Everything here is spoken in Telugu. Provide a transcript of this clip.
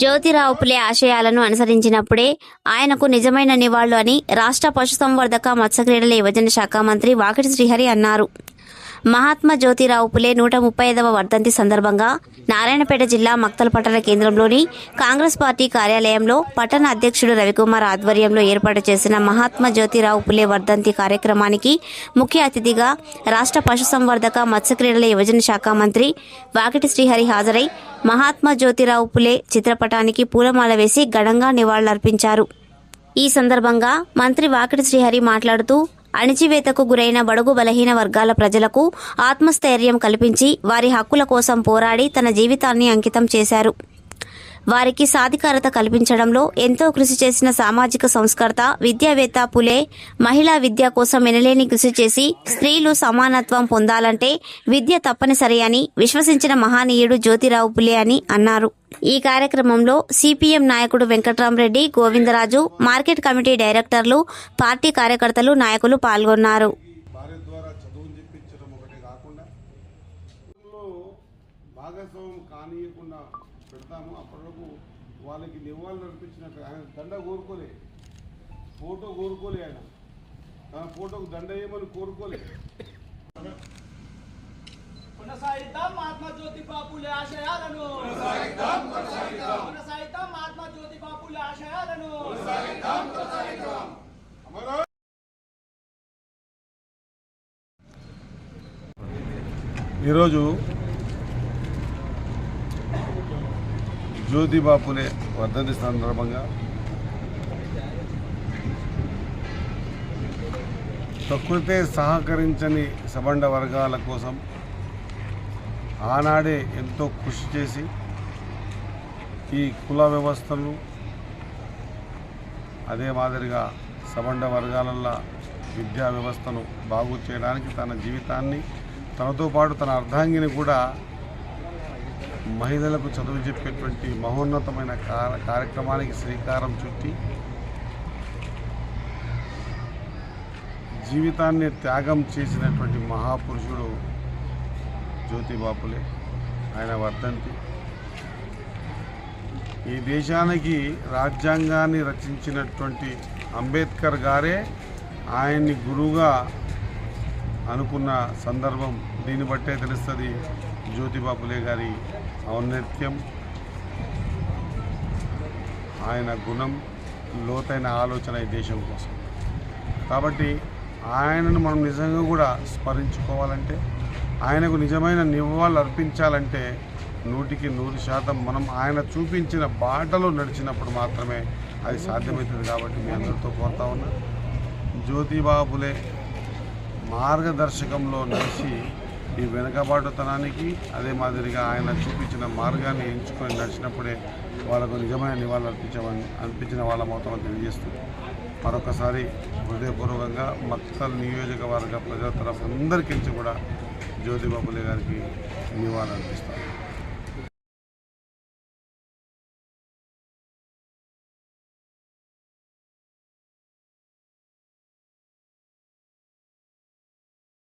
జ్యోతిరావు పులే ఆశయాలను అనుసరించినప్పుడే ఆయనకు నిజమైన నివాళులు అని రాష్ట్ర పశుసంవర్ధక మత్స్యక్రీడల యువజన శాఖ మంత్రి వాకిటి శ్రీహరి అన్నారు. మహాత్మా జ్యోతిరావు పులే నూట ముప్పై ఐదవ వర్ధంతి సందర్భంగా నారాయణపేట జిల్లా మక్తల పట్టణ కేంద్రంలోని కాంగ్రెస్ పార్టీ కార్యాలయంలో పట్టణ అధ్యక్షుడు రవికుమార్ ఆధ్వర్యంలో ఏర్పాటు చేసిన మహాత్మా జ్యోతిరావు పులే వర్ధంతి కార్యక్రమానికి ముఖ్య అతిథిగా రాష్ట్ర పశుసంవర్ధక మత్స్యక్రీడల యువజన శాఖ మంత్రి వాకిటి శ్రీహరి హాజరై మహాత్మా జ్యోతిరావు పులే చిత్రపటానికి పూలమాల వేసి ఘనంగా నివాళులర్పించారు. ఈ సందర్భంగా మంత్రి వాకిటి శ్రీహరి మాట్లాడుతూ అణిచివేతకు గురైన బడుగు బలహీన వర్గాల ప్రజలకు ఆత్మస్థైర్యం కల్పించి వారి హక్కుల కోసం పోరాడి తన జీవితాన్ని అంకితం చేశారు. వారికి సాధికారత కల్పించడంలో ఎంతో కృషి చేసిన సామాజిక సంస్కర్త విద్యావేత్త పులే మహిళా విద్య కోసం ఎనలేని కృషి చేసి స్త్రీలు సమానత్వం పొందాలంటే విద్య తప్పనిసరి అని విశ్వసించిన మహానీయుడు జ్యోతిరావు పులే అని అన్నారు. ఈ కార్యక్రమంలో సిపిఎం నాయకుడు వెంకట్రామరెడ్డి గోవిందరాజు మార్కెట్ కమిటీ డైరెక్టర్లు పార్టీ కార్యకర్తలు నాయకులు పాల్గొన్నారు. భాగస్వామ్యం కానీయకుండా పెడతాము అప్పటివరకు వాళ్ళకి నివాళులు అర్పించినట్టు ఆయన దండ కోరుకోలే. ఫోటో కోరుకోలే ఆయన. తన ఫోటోకు దండ వేయమని కోరుకోలే. కొనసాగిద్దాం మహాత్మా జ్యోతి బాపుల ఆశయాలను. కొనసాగిద్దాం మహాత్మా జ్యోతి బాపుల ఆశయాలను. అమరా! ఈరోజు జ్యోతిబాపులే వర్ధంతి సందర్భంగా. ప్రకృతే సహకరించని సబండ వర్గాల కోసం ఆనాడే ఎంతో కృషి చేసి ఈ కుల వ్యవస్థను అదే మాదిరిగా సబండ వర్గాలల్లో విద్యా వ్యవస్థను బాగు చేయడానికి తన జీవితాన్ని తనతో పాటు తన అర్ధాంగిని కూడా మహిళలకు చదువు చెప్పేటువంటి మహోన్నతమైన కార్యక్రమానికి శ్రీకారం చుట్టి జీవితాన్ని త్యాగం చేసినటువంటి మహాపురుషుడు జ్యోతిబాపులే. ఆయన వర్ధంతి. ఈ దేశానికి రాజ్యాంగాన్ని రచించినటువంటి అంబేద్కర్ గారే ఆయన్ని గురువుగా అనుకున్న సందర్భం దీన్ని బట్టే తెలుస్తుంది. జ్యోతిబాపులే గారి ఔన్నత్యం ఆయన గుణం లోతైన ఆలోచన ఈ దేశం కోసం. కాబట్టి ఆయనను మనం నిజంగా కూడా స్మరించుకోవాలంటే ఆయనకు నిజమైన నివాళులు అర్పించాలంటే నూటికి నూరు శాతం మనం ఆయన చూపించిన బాటలో నడిచినప్పుడు మాత్రమే అది సాధ్యమవుతుంది కాబట్టి మీ అందరితో కోరుతా ఉన్నా. జ్యోతిబాబులే మార్గదర్శకంలో నడిచి ఈ వెనుకబాటుతనానికి అదే మాదిరిగా ఆయన చూపించిన మార్గాన్ని ఎంచుకొని నడిచినప్పుడే వాళ్ళకు నిజమైన నివాళులు అర్పించమని అనిపించిన వాళ్ళ మొత్తం తెలియజేస్తూ మరొకసారి హృదయపూర్వకంగా మక్తల్ నియోజకవర్గ ప్రజల తరఫు అందరికీ కూడా జ్యోతిబాబులే గారికి నివాళులు అర్పిస్తాను.